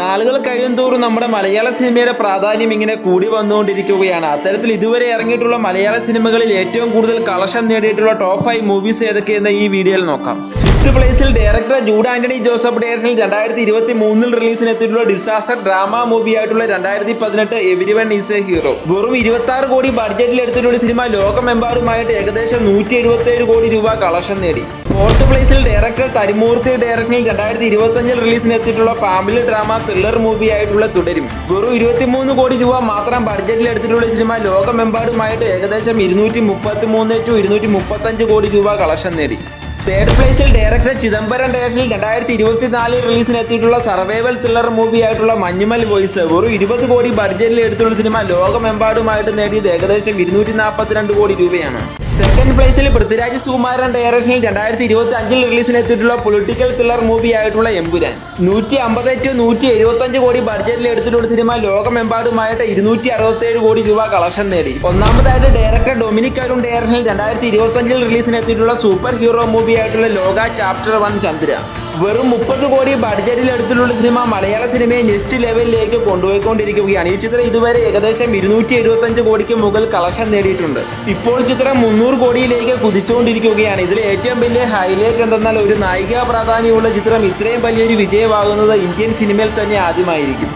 നാളുകൾ കഴിയും തോറും നമ്മുടെ മലയാള സിനിമയുടെ പ്രാധാന്യം ഇങ്ങനെ കൂടി വന്നുകൊണ്ടിരിക്കുകയാണ്. അത്തരത്തിൽ ഇതുവരെ ഇറങ്ങിയിട്ടുള്ള മലയാള സിനിമകളിൽ ഏറ്റവും കൂടുതൽ കളക്ഷൻ നേടിയിട്ടുള്ള ടോപ്പ് ഫൈവ് മൂവീസ് ഏതൊക്കെയെന്ന് ഈ വീഡിയോയിൽ നോക്കാം. ഫിഫ്ത്ത് പ്ലേസിൽ ഡയറക്ടർ ജൂഡ് ആന്റണി ജോസഫ് ഡയറക്ഷനിൽ രണ്ടായിരത്തി ഇരുപത്തി മൂന്നിൽ റിലീസിനെത്തിയിട്ടുള്ള ഡിസാസ്റ്റർ ഡ്രാമ മൂവി ആയിട്ടുള്ള രണ്ടായിരത്തി പതിനെട്ട് every one is a hero വെറും ഇരുപത്തി ആറ് കോടി ബഡ്ജറ്റിൽ എടുത്തിട്ടുള്ള സിനിമ ലോകമെമ്പാടുമായിട്ട് ഏകദേശം നൂറ്റി എഴുപത്തി കോടി രൂപ കളക്ഷൻ നേടി. ഫോർത്ത് പ്ലേസിൽ ഡയറക്ടർ തരിമൂർത്തി ഡയറക്ഷനിൽ രണ്ടായിരത്തി ഇരുപത്തഞ്ചിൽ റിലീസിനെത്തിയിട്ടുള്ള ഫാമിലി ഡ്രാമ ത്രില്ലർ മൂവി ആയിട്ടുള്ള തുടരും. വെറും ഇരുപത്തിമൂന്ന് കോടി രൂപ മാത്രം ബഡ്ജറ്റിൽ എടുത്തിട്ടുള്ള സിനിമ ലോകമെമ്പാടുമായിട്ട് ഏകദേശം ഇരുന്നൂറ്റി മുപ്പത്തി മൂന്ന് ടു ഇരുന്നൂറ്റി മുപ്പത്തഞ്ച് കോടി രൂപ കളക്ഷൻ നേടി. തേർഡ് പ്ലേസിൽ ഡയറക്ടർ ചിദംബരം ഡയറക്ഷനിൽ രണ്ടായിരത്തി ഇരുപത്തിനാലിൽ റിലീസിനെത്തിയിട്ടുള്ള സർവൈവൽ ത്രില്ലർ മൂവി ആയിട്ടുള്ള മഞ്ഞുമൽ വോയിസ് ഒരു ഇരുപത് കോടി ബഡ്ജറ്റിൽ എടുത്തുള്ള സിനിമ ലോകമെമ്പാടുമായിട്ട് നേടിയത് ഏകദേശം ഇരുന്നൂറ്റി നാൽപ്പത്തിരണ്ട് കോടി രൂപയാണ്. സെക്കൻഡ് പ്ലേസിൽ പൃഥ്വിരാജ് സുകുമാരൻ ഡയറക്ഷനിൽ രണ്ടായിരത്തി ഇരുപത്തി അഞ്ചിൽ റിലീസിനെത്തിയിട്ടുള്ള പൊളിറ്റിക്കൽ ത്രില്ലർ മൂവി ആയിട്ടുള്ള എമ്പുരാൻ. നൂറ്റി അമ്പത് ടു നൂറ്റി എഴുപത്തഞ്ച് കോടി ബഡ്ജറ്റിൽ എടുത്തിട്ടുള്ള സിനിമ ലോകമെമ്പാടുമായിട്ട് ഇരുന്നൂറ്റി അറുപത്തേഴ് കോടി രൂപ കളക്ഷൻ നേടി. ഒന്നാമതായിട്ട് ഡയറക്ടർ ഡൊമിനിക് അരുൺ ഡയറക്ഷനിൽ രണ്ടായിരത്തി ഇരുപത്തഞ്ചിൽ റിലീസിനെത്തിയിട്ടുള്ള സൂപ്പർ ഹീറോ മൂവി ആയിട്ടുള്ള ലോക ചാപ്റ്റർ വൺ ചന്ദ്ര. വെറും മുപ്പത് കോടി ബഡ്ജറ്റിൽ എടുത്തിട്ടുള്ള സിനിമ മലയാള സിനിമയെ നെക്സ്റ്റ് ലെവലിലേക്ക് കൊണ്ടുപോയിക്കൊണ്ടിരിക്കുകയാണ്. ഈ ചിത്രം ഇതുവരെ ഏകദേശം ഇരുന്നൂറ്റി എഴുപത്തഞ്ച് കോടിക്ക് മുകൾ കളക്ഷൻ നേടിയിട്ടുണ്ട്. ഇപ്പോൾ ചിത്രം മുന്നൂറ് കോടിയിലേക്ക് കുതിച്ചുകൊണ്ടിരിക്കുകയാണ്. ഇതിൽ ഏറ്റവും വലിയ ഹൈലൈറ്റ് എന്തെന്നാൽ ഒരു നായിക പ്രാധാന്യമുള്ള ചിത്രം ഇത്രയും വലിയൊരു വിജയമാകുന്നത് ഇന്ത്യൻ സിനിമയിൽ തന്നെ ആദ്യമായിരിക്കും.